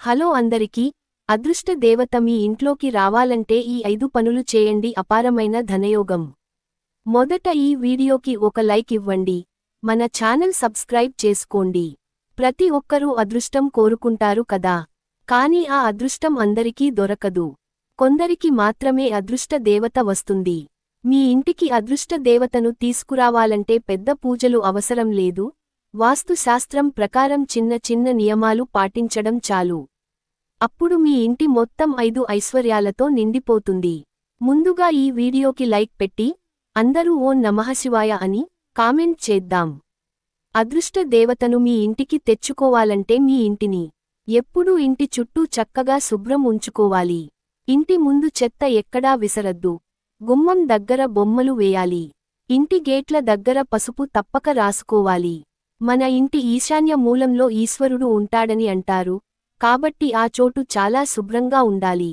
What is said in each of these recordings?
Hello అందరికీ అదృష్ట దేవత మీ ఇంట్లోకి రావాలంటే ఈ ఐదు పనులు చేయండి అపారమైన ధనయోగం. మొదట ఈ వీడియోకి ఒక లైక్ ఇవ్వండి మన ఛానల్ సబ్స్క్రైబ్ చేసుకోండి. ప్రతి ఒక్కరూ అదృష్టం కోరుకుంటారు కదా? కానీ ఆ అదృష్టం అందరికీ దొరకదు. కొందరికి మాత్రమే అదృష్ట దేవత వస్తుంది. మీ ఇంటికి అదృష్ట దేవతను తీసుకురావాలంటే పెద్ద పూజలు అవసరం లేదు వాస్తుశాస్త్రం ప్రకారం చిన్న చిన్న నియమాలు పాటించడం చాలు. అప్పుడు మీ ఇంటి మొత్తం ఐదు ఐశ్వర్యాలతో నిండిపోతుంది. ముందుగా ఈ వీడియోకి లైక్ పెట్టి అందరూ ఓ నమఃశివాయ అని కామెంట్ చేద్దాం. అదృష్ట దేవతను మీ ఇంటికి తెచ్చుకోవాలంటే మీ ఇంటిని ఎప్పుడూ ఇంటి చుట్టూ చక్కగా శుభ్రం ఉంచుకోవాలి. ఇంటి ముందు చెత్త ఎక్కడా విసరద్దు. గుమ్మం దగ్గర బొమ్మలు వేయాలి. ఇంటి గేట్ల దగ్గర పసుపు తప్పక రాసుకోవాలి. మన ఇంటి ఈశాన్య మూలంలో ఈశ్వరుడు ఉంటాడని అంటారు కాబట్టి ఆ చోటు చాలా శుభ్రంగా ఉండాలి.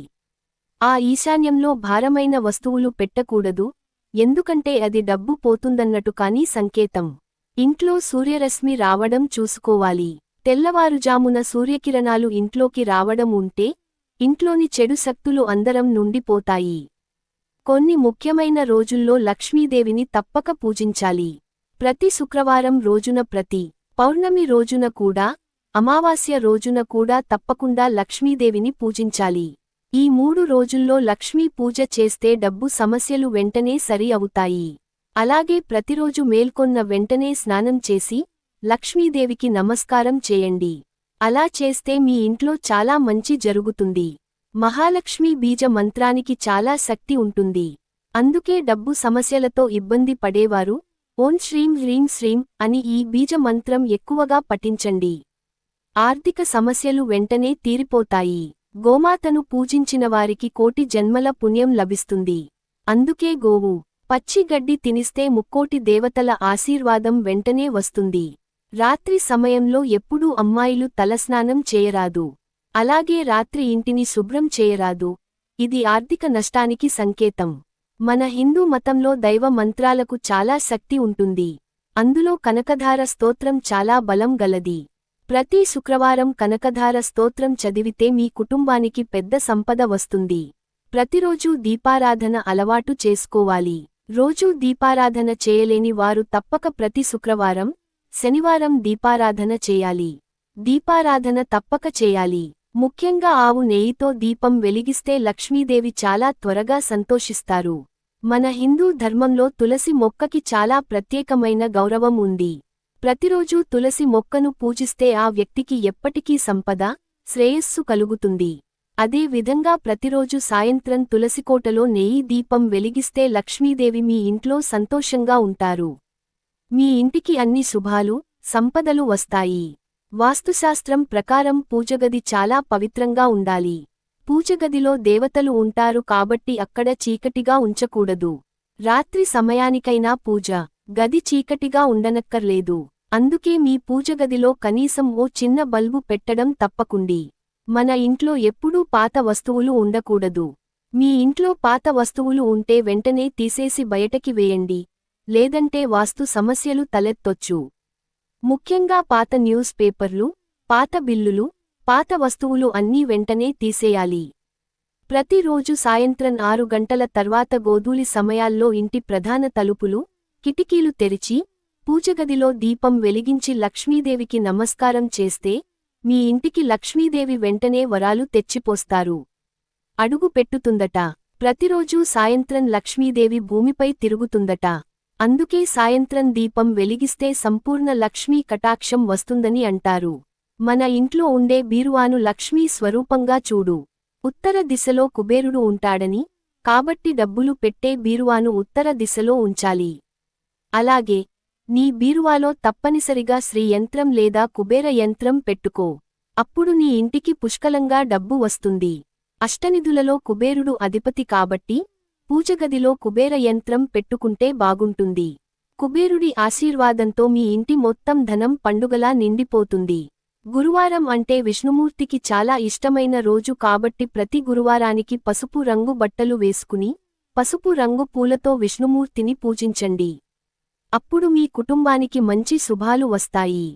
ఆ ఈశాన్యంలో భారమైన వస్తువులు పెట్టకూడదు ఎందుకంటే అది డబ్బు పోతుందన్నట్టు కానీ సంకేతం. ఇంట్లో సూర్యరశ్మి రావడం చూసుకోవాలి. తెల్లవారుజామున సూర్యకిరణాలు ఇంట్లోకి రావడం ఉంటే ఇంట్లోని చెడు శక్తులు అందరం నుండి పోతాయి. కొన్ని ముఖ్యమైన రోజుల్లో లక్ష్మీదేవిని తప్పక పూజించాలి. ప్రతి శుక్రవారం రోజున ప్రతి పౌర్ణమి రోజున కూడా అమావాస్య రోజున కూడా తప్పకుండా లక్ష్మీదేవిని పూజించాలి. ఈ మూడు రోజుల్లో లక్ష్మీ పూజ చేస్తే డబ్బు సమస్యలు వెంటనే సరి అవుతాయి. అలాగే ప్రతిరోజు మేల్కొన్న వెంటనే స్నానం చేసి లక్ష్మీదేవికి నమస్కారం చేయండి. అలా చేస్తే మీ ఇంట్లో చాలా మంచి జరుగుతుంది. మహాలక్ష్మీ బీజ మంత్రానికి చాలా శక్తి ఉంటుంది. అందుకే డబ్బు సమస్యలతో ఇబ్బంది పడేవారు ఓం శ్రీం హ్రీం శ్రీం అని ఈ బీజ మంత్రం ఎక్కువగా పఠించండి. ఆర్థిక సమస్యలు వెంటనే తీరిపోతాయి. గోమాతను పూజించిన వారికి కోటి జన్మల పుణ్యం లభిస్తుంది. అందుకే గోవు పచ్చి గడ్డి తినిస్తే ముక్కోటి దేవతల ఆశీర్వాదం వెంటనే వస్తుంది. రాత్రి సమయంలో ఎప్పుడూ అమ్మాయిలు తలస్నానం చేయరాదు. అలాగే రాత్రి ఇంటిని శుభ్రం చేయరాదు. ఇది ఆర్థిక నష్టానికి సంకేతం. మన హిందూ మతంలో దైవ మంత్రాలకు చాలా శక్తి ఉంటుంది. అందులో కనకధార స్తోత్రం చాలా బలం గలది. ప్రతి శుక్రవారం కనకధార స్తోత్రం చదివితే మీ కుటుంబానికి పెద్ద సంపద వస్తుంది. ప్రతిరోజూ దీపారాధన అలవాటు చేసుకోవాలి. రోజూ దీపారాధన చేయలేని వారు తప్పక ప్రతి శుక్రవారం శనివారం దీపారాధన చేయాలి. దీపారాధన తప్పక చేయాలి. ముఖ్యంగా ఆవు నెయ్యితో దీపం వెలిగిస్తే లక్ష్మీదేవి చాలా త్వరగా సంతోషిస్తారు. మన హిందూ ధర్మంలో తులసి మొక్కకి చాలా ప్రత్యేకమైన గౌరవం ఉంది. ప్రతిరోజూ తులసి మొక్కను పూజిస్తే ఆ వ్యక్తికి ఎప్పటికీ సంపద శ్రేయస్సు కలుగుతుంది. అదే విధంగా ప్రతిరోజు సాయంత్రం తులసికోటలో నెయ్యి దీపం వెలిగిస్తే లక్ష్మీదేవి మీ ఇంట్లో సంతోషంగా ఉంటారు. మీ ఇంటికి అన్ని శుభాలు సంపదలు వస్తాయి. వాస్తుశాస్త్రం ప్రకారం పూజగది చాలా పవిత్రంగా ఉండాలి. పూజగదిలో దేవతలు ఉంటారు కాబట్టి అక్కడ చీకటిగా ఉంచకూడదు. రాత్రి సమయానికైనా పూజ. గది చీకటిగా ఉండనక్కర్లేదు. అందుకే మీ పూజగదిలో కనీసం ఓ చిన్న బల్బు పెట్టడం తప్పకుండి. మన ఇంట్లో ఎప్పుడూ పాత వస్తువులు ఉండకూడదు. మీ ఇంట్లో పాత వస్తువులు ఉంటే వెంటనే తీసేసి బయటకి వేయండి. లేదంటే వాస్తు సమస్యలు తలెత్తొచ్చు. ముఖ్యంగా పాత న్యూస్ పేపర్లు పాత బిల్లులు పాత వస్తువులు అన్నీ వెంటనే తీసేయాలి. ప్రతిరోజు సాయంత్రం ఆరు గంటల తర్వాత గోధూలి సమయాల్లో ఇంటి ప్రధాన తలుపులు కిటికీలు తెరిచి పూజగదిలో దీపం వెలిగించి లక్ష్మీదేవికి నమస్కారం చేస్తే మీ ఇంటికి లక్ష్మీదేవి వెంటనే వరాలు తెచ్చిపోస్తారు. అడుగు పెట్టుతుందట. ప్రతిరోజూ సాయంత్రం లక్ష్మీదేవి భూమిపై తిరుగుతుందట. అందుకే సాయంత్రం దీపం వెలిగిస్తే సంపూర్ణ లక్ష్మీ కటాక్షం వస్తుందని అంటారు. మన ఇంట్లో ఉండే బీరువాను లక్ష్మీ స్వరూపంగా చూడు. ఉత్తర దిశలో కుబేరుడు ఉంటాడని కాబట్టి డబ్బులు పెట్టే బీరువాను ఉత్తర దిశలో ఉంచాలి. అలాగే నీ బీరువాలో తప్పనిసరిగా శ్రీయంత్రం లేదా కుబేర యంత్రం పెట్టుకో. అప్పుడు నీ ఇంటికి పుష్కలంగా డబ్బు వస్తుంది. అష్టనిధులలో కుబేరుడు అధిపతి కాబట్టి పూజగదిలో కుబేర యంత్రం పెట్టుకుంటే బాగుంటుంది. కుబేరుడి ఆశీర్వాదంతో మీ ఇంటి మొత్తం ధనం పండుగలా నిండిపోతుంది. గురువారం అంటే విష్ణుమూర్తికి చాలా ఇష్టమైన రోజు కాబట్టి ప్రతి గురువారానికి పసుపు రంగు బట్టలు వేసుకుని పసుపు రంగు పూలతో విష్ణుమూర్తిని పూజించండి. అప్పుడు మీ కుటుంబానికి మంచి శుభాలు వస్తాయి.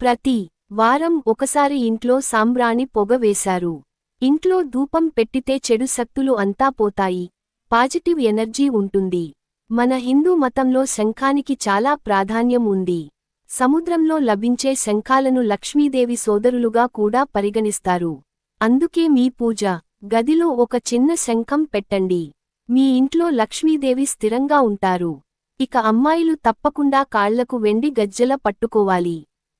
ప్రతి వారం ఒకసారి ఇంట్లో సాంబ్రాణి పొగ వేశారు. ఇంట్లో ధూపం పెట్టితే చెడు శక్తులు అంతా పోతాయి. పాజిటివ్ ఎనర్జీ ఉంటుంది. మన హిందూ మతంలో శంఖానికి చాలా ప్రాధాన్యం ఉంది. సముద్రంలో లభించే శంఖాలను లక్ష్మీదేవి సోదరులుగా కూడా పరిగణిస్తారు. అందుకే మీ పూజ గదిలో ఒక చిన్న శంఖం పెట్టండి. మీ ఇంట్లో లక్ష్మీదేవి స్థిరంగా ఉంటారు. ఇక అమ్మాయిలు తప్పకుండా కాళ్ళకు వెండి గజ్జెల పట్టుకోవాలి.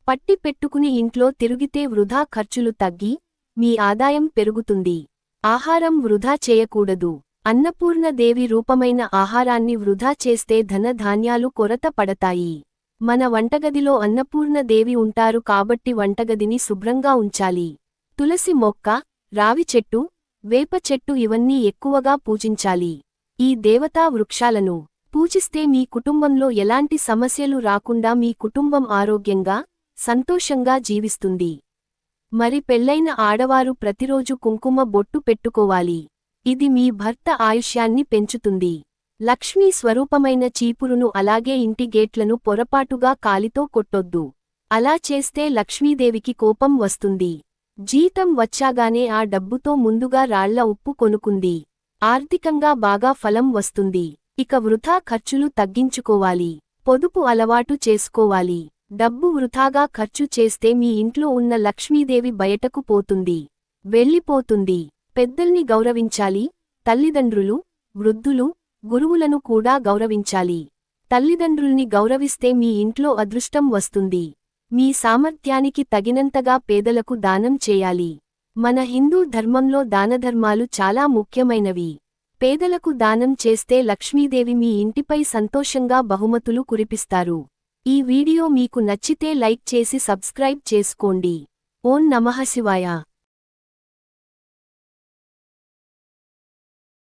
పట్టి పెట్టుకుని ఇంట్లో తిరిగితే వృధా ఖర్చులు తగ్గి మీ ఆదాయం పెరుగుతుంది. ఆహారం వృధా చేయకూడదు. అన్నపూర్ణదేవి రూపమైన ఆహారాన్ని వృధా చేస్తే ధనధాన్యాలు కొరత పడతాయి. మన వంటగదిలో అన్నపూర్ణదేవి ఉంటారు కాబట్టి వంటగదిని శుభ్రంగా ఉంచాలి. తులసి మొక్క రావి చెట్టు వేప చెట్టు ఇవన్నీ ఎక్కువగా పూజించాలి. ఈ దేవతా వృక్షాలను పూజిస్తే మీ కుటుంబంలో ఎలాంటి సమస్యలు రాకుండా మీ కుటుంబం ఆరోగ్యంగా సంతోషంగా జీవిస్తుంది. మరి పెళ్ళైన ఆడవారు ప్రతిరోజు కుంకుమ బొట్టు పెట్టుకోవాలి. ఇది మీ భర్త ఆయుష్యాన్ని పెంచుతుంది. లక్ష్మీ స్వరూపమైన చీపురును అలాగే ఇంటి గేట్లను పొరపాటుగా కాలితో కొట్టొద్దు. అలా చేస్తే లక్ష్మీదేవికి కోపం వస్తుంది. జీతం వచ్చాగానే ఆ డబ్బుతో ముందుగా రాళ్ళ ఉప్పు కొనుకుంది ఆర్థికంగా బాగా ఫలం వస్తుంది. ఇక వృథా ఖర్చులు తగ్గించుకోవాలి. పొదుపు అలవాటు చేసుకోవాలి. డబ్బు వృథాగా ఖర్చు చేస్తే మీ ఇంట్లో ఉన్న లక్ష్మీదేవి బయటకు పోతుంది. వెళ్ళిపోతుంది. పెద్దల్ని గౌరవించాలి తల్లిదండ్రులు వృద్ధులు గురువులను కూడా గౌరవించాలి. తల్లిదండ్రుల్ని గౌరవిస్తే మీ ఇంట్లో అదృష్టం వస్తుంది. మీ సామర్థ్యానికి తగినంతగా పేదలకు దానం చేయాలి. మన హిందూ ధర్మంలో దానధర్మాలు చాలా ముఖ్యమైనవి. పేదలకు దానం చేస్తే లక్ష్మీదేవి మీ ఇంటిపై సంతోషంగా బహుమతులు కురిపిస్తారు. ఈ వీడియో మీకు నచ్చితే లైక్ చేసి సబ్స్క్రైబ్ చేసుకోండి. ఓం నమః శివాయ.